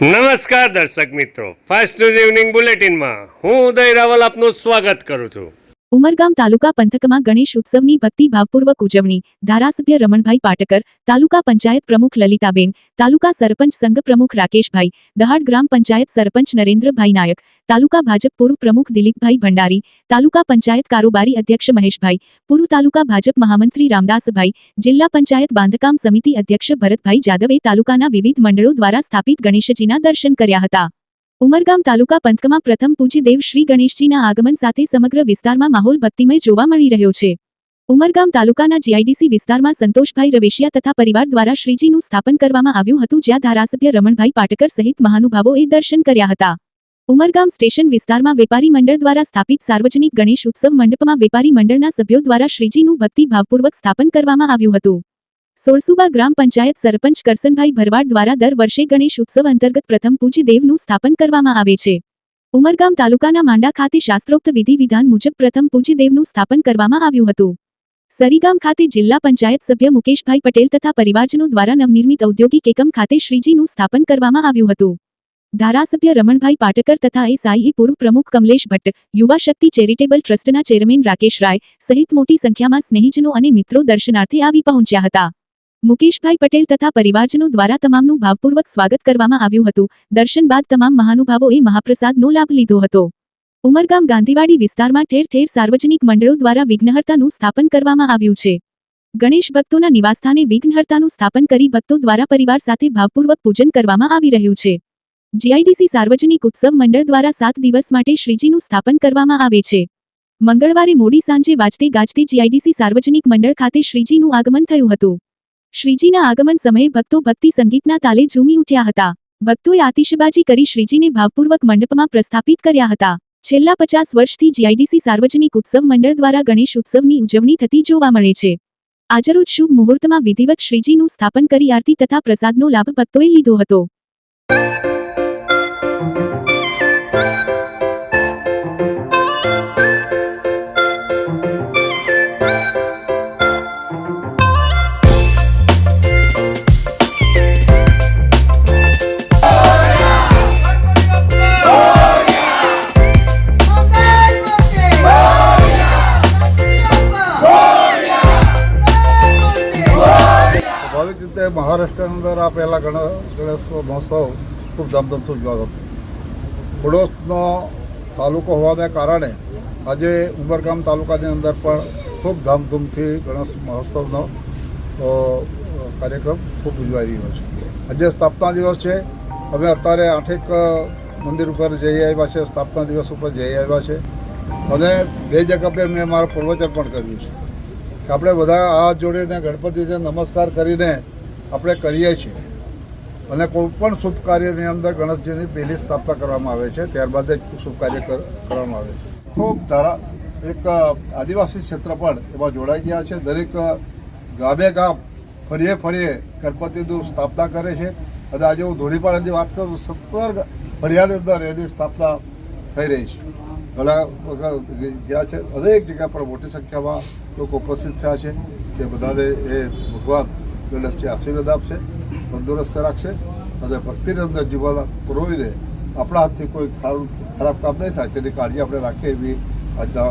નમસ્કાર દર્શક મિત્રો ફાસ્ટ ન્યૂઝ ઇવનિંગ બુલેટિનમાં હું ઉદય રાવલ આપનું સ્વાગત કરું છું. ઉમરગામ તાલુકા પંથકમાં ગણેશ ઉત્સવની ભક્તિભાવપૂર્વક ઉજવણી, ધારાસભ્ય રમણભાઈ પાટકર, તાલુકા પંચાયત પ્રમુખ લલિતાબેન, તાલુકા સરપંચ સંઘ પ્રમુખ રાકેશભાઈ, દહાડ ગ્રામ પંચાયત સરપંચ નરેન્દ્રભાઈ નાયક, તાલુકા ભાજપ પૂર્વ પ્રમુખ દિલીપભાઈ ભંડારી, તાલુકા પંચાયત કારોબારી અધ્યક્ષ મહેશભાઈ, પૂર્વ તાલુકા ભાજપ મહામંત્રી રામદાસભાઈ, જિલ્લા પંચાયત બાંધકામ સમિતિ અધ્યક્ષ ભરતભાઈ જાદવે તાલુકાના વિવિધ મંડળો દ્વારા સ્થાપિત ગણેશજીના દર્શન કર્યા હતા. ઉમરગામ તાલુકા પંથકમાં પ્રથમ પૂજી દેવ શ્રી ગણેશજીના આગમન સાથે સમગ્ર વિસ્તારમાં માહોલ ભક્તિમય જોવા મળી રહ્યો છે. ઉમરગામ તાલુકાના જીઆઈડીસી વિસ્તારમાં સંતોષભાઈ રવેશિયા તથા પરિવાર દ્વારા શ્રીજીનું સ્થાપન કરવામાં આવ્યું હતું, જ્યાં ધારાસભ્ય રમણભાઈ પાટકર સહિત મહાનુભાવોએ દર્શન કર્યા હતા. ઉમરગામ સ્ટેશન વિસ્તારમાં વેપારી મંડળ દ્વારા સ્થાપિત સાર્વજનિક ગણેશ ઉત્સવ મંડપમાં વેપારી મંડળના સભ્યો દ્વારા શ્રીજીનું ભક્તિભાવપૂર્વક સ્થાપન કરવામાં આવ્યું હતું. સોળસુબા ગ્રામ પંચાયત સરપંચ કરસનભાઈ ભરવાડ દ્વારા દર વર્ષે ગણેશ ઉત્સવ અંતર્ગત પ્રથમ પૂજી દેવનું સ્થાપન કરવામાં આવે છે. ઉમરગામ તાલુકાના માંડા ખાતે શાસ્ત્રોક્ત વિધિ વિધાન મુજબ પ્રથમ પૂજી દેવનું સ્થાપન કરવામાં આવ્યું હતું. સરીગામ ખાતે જિલ્લા પંચાયત સભ્ય મુકેશભાઈ પટેલ તથા પરિવારજનો દ્વારા નવનિર્મિત ઔદ્યોગિક એકમ ખાતે શ્રીજીનું સ્થાપન કરવામાં આવ્યું હતું. ધારાસભ્ય રમણભાઈ પાટકર તથા એસઆઈએ પૂર્વ પ્રમુખ કમલેશ ભટ્ટ, યુવા શક્તિ ચેરિટેબલ ટ્રસ્ટના ચેરમેન રાકેશ રાય સહિત મોટી સંખ્યામાં સ્નેહીજનો અને મિત્રો દર્શનાર્થે આવી પહોંચ્યા હતા. મુકેશભાઈ પટેલ તથા પરિવારજનો દ્વારા તમામનું ભાવપૂર્વક સ્વાગત કરવામાં આવ્યું હતું. દર્શન બાદ તમામ મહાનુભાવોએ મહાપ્રસાદનો લાભ લીધો હતો. ઉમરગામ ગાંધીવાડી વિસ્તારમાં ઠેર ઠેર સાર્વજનિક મંડળો દ્વારા વિઘ્નહર્તાનું સ્થાપન કરવામાં આવ્યું છે. ગણેશ ભક્તોના નિવાસસ્થાને વિઘ્નહર્તાનું સ્થાપન કરી ભક્તો દ્વારા પરિવાર સાથે ભાવપૂર્વક પૂજન કરવામાં આવી રહ્યું છે. જીઆઈડીસી સાર્વજનિક ઉત્સવ મંડળ દ્વારા સાત દિવસ માટે શ્રીજીનું સ્થાપન કરવામાં આવે છે. મંગળવારે મોડી સાંજે વાજતે ગાજતે જીઆઈડીસી સાર્વજનિક મંડળ ખાતે શ્રીજીનું આગમન થયું હતું. શ્રીજીના આગમન સમયે ભક્તો ભક્તિ સંગીતના તાલે ઝૂમી ઉઠ્યા હતા. ભક્તોએ આતિશબાજી કરી શ્રીજીને ભાવપૂર્વક મંડપમાં પ્રસ્થાપિત કર્યા હતા. છેલ્લા પચાસ વર્ષથી જીઆઈડીસી સાર્વજનિક ઉત્સવ મંડળ દ્વારા ગણેશ ઉત્સવની ઉજવણી થતી જોવા મળે છે. આજરોજ શુભ મુહૂર્તમાં વિધિવત શ્રીજીનું સ્થાપન કરી આરતી તથા પ્રસાદનો લાભ ભક્તોએ લીધો હતો. પહેલાં ગણ ગણેશ મહોત્સવ ખૂબ ધામધૂમથી ઉજવાતો હતો. પડોશનો તાલુકો હોવાને કારણે આજે ઉમરગામ તાલુકાની અંદર પણ ખૂબ ધામધૂમથી ગણેશ મહોત્સવનો કાર્યક્રમ ખૂબ ઉજવાઈ રહ્યો છે. આજે સ્થાપના દિવસ છે. અમે અત્યારે આઠેક મંદિર ઉપર જઈ આવ્યા છે. સ્થાપના દિવસ ઉપર જઈ આવ્યા છે. અને બે જગ્યા પર મેં મારું પ્રવચન પણ કર્યું છે કે આપણે બધા હાથ જોડીને ગણપતિને નમસ્કાર કરીને આપણે કરીએ છીએ. અને કોઈ પણ શુભ કાર્યની અંદર ગણેશજીની પહેલી સ્થાપના કરવામાં આવે છે, ત્યારબાદ જ શુભ કાર્ય કર- કરવામાં આવે છે. ખૂબ ધારા, એક આદિવાસી ક્ષેત્ર પણ એમાં જોડાઈ ગયા છે. દરેક ગામે ગામ ફળીએ ફળીએ ગણપતિનું સ્થાપના કરે છે. અને આજે હું ધોળીપાડાની વાત કરું, સત્તર ફળિયાની અંદર એની સ્થાપના થઈ રહી છે. ઘણા ગયા છે. દરેક જગ્યા પર મોટી સંખ્યામાં લોકો ઉપસ્થિત થયા છે કે બધાને એ ભગવાન ગણેશજી આશીર્વાદ આપશે. તંદુરસ્ત રાખશે અને ભક્તિની અંદર જીવન પુરોવીને આપણા હાથથી કોઈ સારું ખરાબ કામ નહીં થાય. તેની કાળજી આપણે રાખીએ એવી આજના